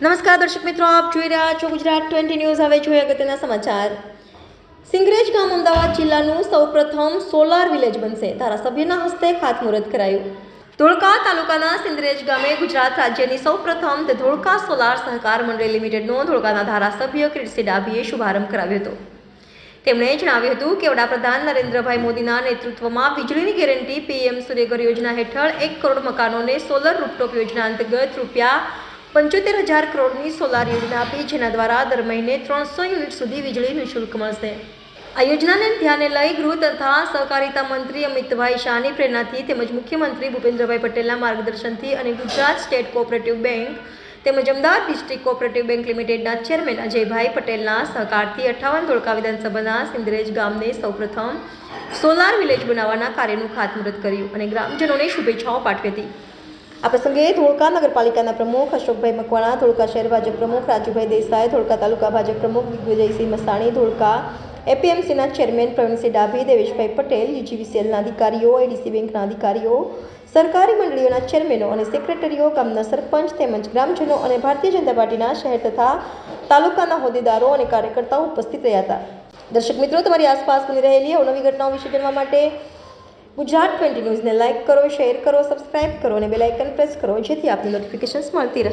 નમસ્કાર દર્શક મિત્રો, આપ જોઈ રહ્યા છો ગુજરાત ટ્વેન્ટી ન્યૂઝ. હવે જોઈએ અગત્યના સમાચાર. સિંગરેજ ગામ અમદાવાદ જિલ્લાનું સૌપ્રથમ સોલાર વિલેજ બનશે. ધારાસભ્યના હસ્તે ખાતમુહૂર્ત કરાયું. ધોળકા તાલુકાના સિંદરેજ ગામે ગુજરાત રાજ્યની સૌપ્રથમ ધ ધોળકા સોલાર સહકાર મંડળી લિમિટેડનો ધોળકાના ધારાસભ્ય કિરીટસિંહ ડાભીએ શુભારંભ કરાવ્યો હતો. તેમણે જણાવ્યું હતું કે વડાપ્રધાન નરેન્દ્રભાઈ મોદીના નેતૃત્વમાં વીજળીની ગેરંટી પીએમ સૂર્યઘર યોજના હેઠળ એક કરોડ મકાનોને સોલર રૂપટોપ યોજના અંતર્ગત રૂપિયા પંચોતેર હજાર કરોડની સોલાર યોજના આપી, જેના દ્વારા દર મહિને ત્રણસો યુનિટ સુધી વીજળી નિઃશુલ્ક મળશે. આ યોજનાને ધ્યાને લઈ ગૃહ તથા સહકારિતા મંત્રી અમિતભાઈ શાહની પ્રેરણાથી તેમજ મુખ્યમંત્રી ભૂપેન્દ્રભાઈ પટેલના માર્ગદર્શનથી અને ગુજરાત સ્ટેટ કોઓપરેટિવ બેંક તેમજ અમદાવાદ ડિસ્ટ્રિક્ટ કોઓપરેટિવ બેંક લિમિટેડના ચેરમેન અજયભાઈ પટેલના સહકારથી અઠ્ઠાવન ધોળકા વિધાનસભાના સિંદરેજ ગામને સૌપ્રથમ સોલાર વિલેજ બનાવવાના કાર્યનું ખાતમુહૂર્ત કર્યું અને ગ્રામજનોને શુભેચ્છાઓ પાઠવી હતી. આ પ્રસંગે ધોળકા નગરપાલિકાના પ્રમુખ અશોકભાઈ મકવાણા, ધોળકા શહેર ભાજપ પ્રમુખ રાજુભાઈ દેસાઈ, ધોળકા તાલુકા ભાજપ પ્રમુખ દિગ્વિજયસિંહ મસાણી, ધોળકા એપીએમસીના ચેરમેન પ્રવીણસિંહ ડાભી, દેવેશભાઈ પટેલ યુજીવીસીએલના અધિકારીઓ એડીસી બેંકના અધિકારીઓ, સરકારી મંડળીઓના ચેરમેનો અને સેક્રેટરીઓ, ગામના સરપંચ તેમજ ગ્રામજનો અને ભારતીય જનતા પાર્ટીના શહેર તથા તાલુકાના હોદ્દેદારો અને કાર્યકર્તાઓ ઉપસ્થિત રહ્યા હતા. દર્શક મિત્રો, તમારી આસપાસ બની રહેલી અવનવી ઘટનાઓ વિશે જાણવા માટે ગુજરાત ટ્વેન્ટી ન્યૂઝને લાઇક કરો, શેર કરો, સબસ્ક્રાઇબ કરો અને બેલ આઇકન પ્રેસ કરો, જેથી આપની નોટિફિકેશન્સ મળતી રહે.